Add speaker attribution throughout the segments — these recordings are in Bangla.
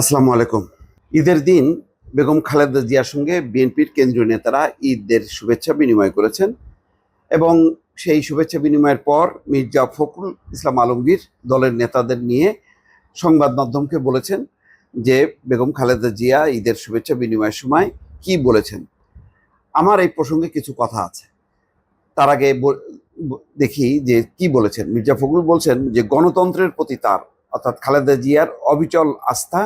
Speaker 1: আসসালামু আলাইকুম। ঈদের দিন বেগম খালেদা জিয়ার সঙ্গে বিএনপির কেন্দ্রীয় নেতারা ঈদের শুভেচ্ছা বিনিময় করেছেন এবং সেই শুভেচ্ছা বিনিময়ের পর মির্জা ফখরুল ইসলাম আলমগীর দলের নেতাদের নিয়ে সংবাদ মাধ্যমকে বলেছেন যে, বেগম খালেদা জিয়া ঈদের শুভেচ্ছা বিনিময়ের সময় কি বলেছেন? আমার এই প্রসঙ্গে কিছু কথা আছে। তার আগে দেখি যে কি বলেছেন। মির্জা ফখরুল বলছেন যে, গণতন্ত্রের প্রতি তার, অর্থাৎ খালেদা জিয়ার অবিচল আস্থা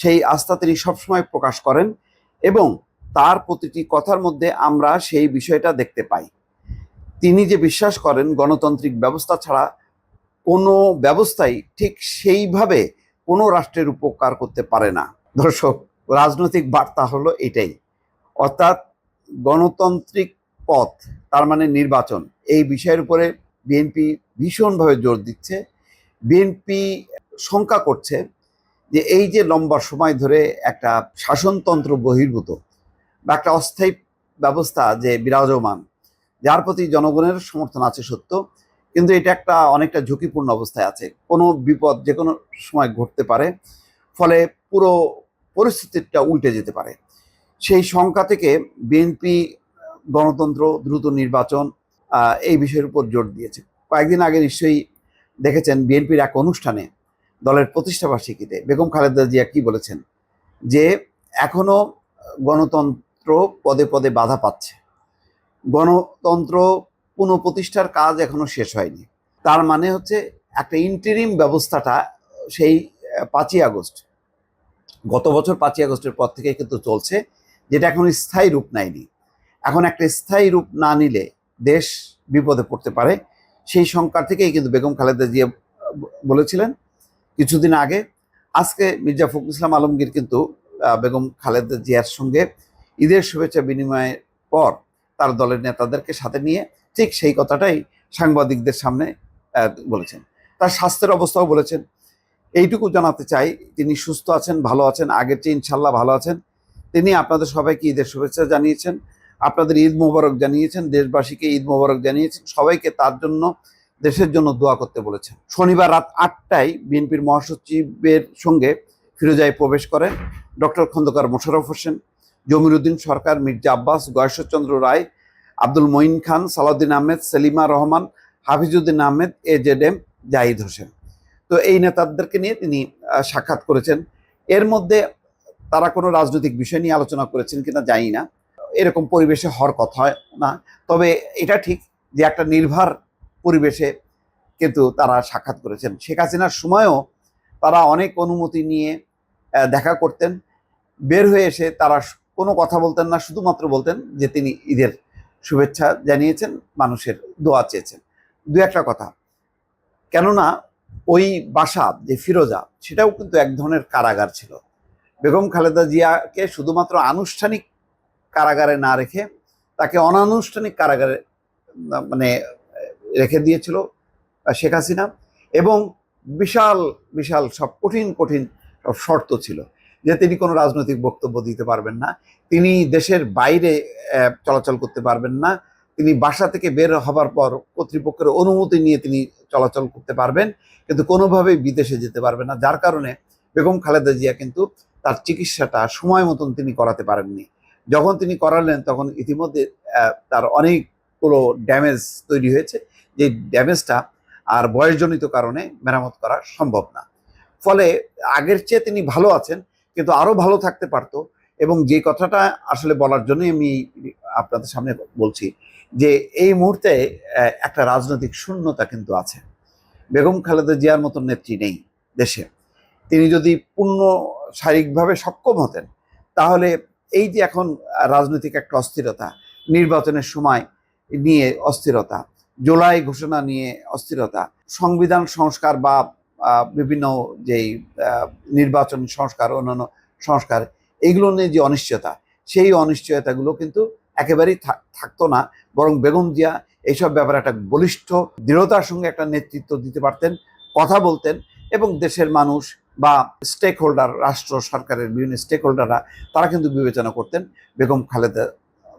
Speaker 1: সেই আস্থা তিনি সবসময় প্রকাশ করেন এবং তার প্রতিটি কথার মধ্যে আমরা সেই বিষয়টা দেখতে পাই। তিনি যে বিশ্বাস করেন গণতান্ত্রিক ব্যবস্থা ছাড়া কোনো ব্যবস্থাই ঠিক সেইভাবে কোনো রাষ্ট্রের উপকার করতে পারে না। দর্শক, রাজনৈতিক বার্তা হলো এটাই। অর্থাৎ গণতান্ত্রিক পথ, তার মানে নির্বাচন, এই বিষয়ের উপরে বিএনপি ভীষণভাবে জোর দিচ্ছে। বিএনপি শঙ্কা করছে যে এই যে লম্বা সময় ধরে একটা শাসনতন্ত্র বহির্ভূত বা একটা অস্থায়ী ব্যবস্থা যে বিরাজমান, যার প্রতি জনগণের সমর্থন আছে সত্য, কিন্তু এটা একটা অনেকটা ঝুঁকিপূর্ণ অবস্থায় আছে। কোনো বিপদ যে কোনো সময় ঘটতে পারে, ফলে পুরো পরিস্থিতিটা উল্টে যেতে পারে। সেই শঙ্কা থেকে বিএনপি, গণতন্ত্র দ্রুত নির্বাচন এই বিষয়ের উপর জোর দিয়েছে। কয়েকদিন আগে নিশ্চয়ই দেখেছেন বিএনপির এক অনুষ্ঠানে দলের প্রতিষ্ঠাবার্ষিকীতে বেগম খালেদা জিয়া কি বলেছেন? যে এখনও গণতন্ত্র পদে পদে বাধা পাচ্ছে। গণতন্ত্র পুনঃপ্রতিষ্ঠার কাজ এখনও শেষ হয়নি। তার মানে হচ্ছে একটা ইন্টারিম ব্যবস্থাটা সেই পাঁচই আগস্ট, গত বছর পাঁচই আগস্টের পর থেকে কিন্তু চলছে, যেটা এখন স্থায়ী রূপ নেয়নি। এখন একটা স্থায়ী রূপ না নিলে দেশ বিপদে পড়তে পারে। সেই সংখ্যার থেকেই কিন্তু বেগম খালেদা জিয়া বলেছিলেন কিছুদিন আগে আজকে মির্জা ফখরুল ইসলাম আলমগীর কিন্তু বেগম খালেদা জিয়ার সঙ্গে ঈদের শুভেচ্ছা বিনিময়ের পর তার দলের নেতাদেরকে সাথে নিয়ে ঠিক সেই কথাটাই সাংবাদিকদের সামনে বলেছেন। তার স্বাস্থ্যের অবস্থাও বলেছেন। এইটুকু জানাতে চাই, তিনি সুস্থ আছেন, ভালো আছেন, আগের চেয়ে ইনশাল্লাহ ভালো আছেন। তিনি আপনাদের সবাইকে ঈদের শুভেচ্ছা জানিয়েছেন, আপনাদের ঈদ মোবারক জানিয়েছেন, দেশবাসীকে ঈদ মোবারক জানিয়েছেন, সবাইকে তার জন্য দেশের জন্য দোয়া করতে বলেছেন। শনিবার রাত আটটায় বিএনপির মহাসচিবের সঙ্গে ফিরোজায় প্রবেশ করেন doctor Khandaker Mosharraf Hossain, Jamiruddin Sarkar, Mirza Abbas, Gayeshwar Chandra Roy, Abdul Moyeen Khan, Salahuddin Ahmed, Selima Rahman Hafizuddin Ahmed, A Z M Zahid Hossain. তো এই নেতাদেরকে নিয়ে তিনি সাক্ষাৎ করেছেন। এর মধ্যে তারা কোনো রাজনৈতিক বিষয় নিয়ে আলোচনা করেছেন কিনা জানি না। এরকম পরিবেশে হওয়ার কথা না। তবে এটা ঠিক যে একটা নির্ভার পরিবেশে কিন্তু তারা সাক্ষাৎ করেছেন। শেখ হাসিনার সময়ও তারা অনেক অনুমতি নিয়ে দেখা করতেন। বের হয়ে এসে তারা কোনো কথা বলতেন না, শুধুমাত্র বলতেন যে তিনি ঈদের শুভেচ্ছা জানিয়েছেন, মানুষের দোয়া চেয়েছেন। দু একটা কথা, কেননা ওই বাসা যে ফিরোজা, সেটাও কিন্তু এক ধরনের কারাগার ছিল। বেগম খালেদা জিয়াকে শুধুমাত্র আনুষ্ঠানিক কারাগারে না রেখে তাকে অনানুষ্ঠানিক কারাগারে মানে রেখে দিয়েছিল শেখ হাসিনা। এবং বিশাল বিশাল, সব কঠিন কঠিন সব শর্ত ছিল যে তিনি কোনো রাজনৈতিক বক্তব্য দিতে পারবেন না। তিনি দেশের বাইরে চলাচল করতে পারবেন না। তিনি বাসা থেকে বের হবার পর কর্তৃপক্ষের অনুমতি নিয়ে তিনি চলাচল করতে পারবেন, কিন্তু কোনোভাবেই বিদেশে যেতে পারবেন না। যার কারণে বেগম খালেদা জিয়া কিন্তু তার চিকিৎসাটা সময় মতন তিনি করাতে পারেননি। যখন তিনি করালেন, তখন ইতিমধ্যে তার অনেকগুলো ড্যামেজ তৈরি হয়েছে। যে ড্যামেজটা আর বয়সজনিত কারণে মেরামত করা সম্ভব না। ফলে আগের চেয়ে তিনি ভালো আছেন, কিন্তু আরও ভালো থাকতে পারতো এবং যে কথাটা আসলে বলার জন্যই আমি আপনাদের সামনে বলছি যে এই মুহূর্তে একটা রাজনৈতিক শূন্যতা কিন্তু আছে। বেগম খালেদা জিয়ার মতন নেত্রী নেই দেশে। তিনি যদি পূর্ণ শারীরিকভাবে সক্ষম হতেন, তাহলে এই যে এখন রাজনৈতিক একটা অস্থিরতা, নির্বাচনের সময় নিয়ে অস্থিরতা জুলাই ঘোষণা নিয়ে অস্থিরতা। সংবিধান সংস্কার বা বিভিন্ন যেই নির্বাচন সংস্কার, অন্যান্য সংস্কার এইগুলো নিয়ে যে অনিশ্চয়তা, সেই অনিশ্চয়তাগুলো কিন্তু একেবারেই থাক- থাকতো না। বরং বেগম জিয়া এইসব ব্যাপারে একটা বলিষ্ঠ, দৃঢ়তার সঙ্গে একটা নেতৃত্ব দিতে পারতেন, কথা বলতেন এবং দেশের মানুষ বা স্টেক হোল্ডার রাষ্ট্র সরকারের বিভিন্ন স্টেক হোল্ডাররা তারা কিন্তু বিবেচনা করতেন বেগম খালেদা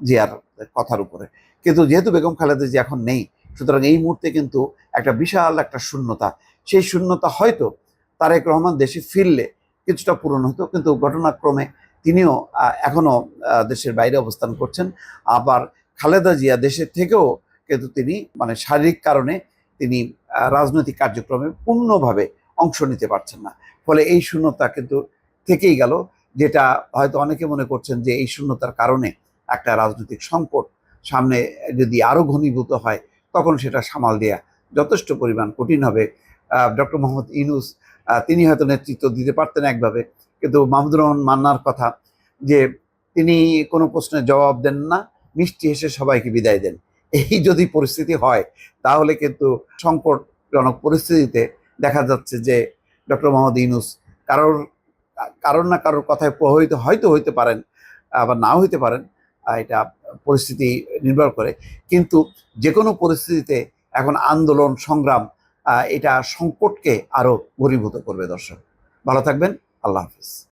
Speaker 1: জিয়ার কথার উপরে। কিন্তু যেহেতু বেগম খালেদা জিয়া এখন নেই সুতরাং এই মুহূর্তে কিন্তু একটা বিশাল একটা শূন্যতা। সেই শূন্যতা হয়তো তারেক রহমান দেশে ফিরলে কিছুটা পূরণ হতো, কিন্তু ঘটনাক্রমে তিনিও এখনও দেশের বাইরে অবস্থান করছেন। আবার খালেদা জিয়া দেশের থেকেও কিন্তু তিনি মানে শারীরিক কারণে তিনি রাজনৈতিক কার্যক্রমে পূর্ণভাবে অংশ নিতে পারছেন না। ফলে এই শূন্যতা কিন্তু থেকেই গেল, যেটা হয়তো অনেকে মনে করছেন যে এই শূন্যতার কারণে একটা রাজনৈতিক সংকট সামনে যদি আরও ঘনীভূত হয় তখন সেটা সামাল দেয়া যথেষ্ট পরিমাণ কঠিন হবে। ডক্টর মোহাম্মদ ইনুস তিনি হয়তো নেতৃত্ব দিতে পারতেন একভাবে। কিন্তু মাহমুদুর রহমান মান্নার কথা যে তিনি কোনো প্রশ্নের জবাব দেন না, মিষ্টি হেসে সবাইকে বিদায় দেন। এই যদি পরিস্থিতি হয়, তাহলে কিন্তু সংকটজনক পরিস্থিতিতে দেখা যাচ্ছে যে ডক্টর মোহাম্মদ ইনুস কারোর কারোর না কারোর কথায় প্রভাবিত হয়তো হইতে পারেন, আবার নাও হইতে পারেন। এটা পরিস্থিতি নির্ভর করে। কিন্তু যে কোনো পরিস্থিতিতে এখন আন্দোলন, সংগ্রাম এটা সংকটকে আরও ঘনীভূত করবে দর্শক। ভালো থাকবেন, আল্লাহ হাফিজ।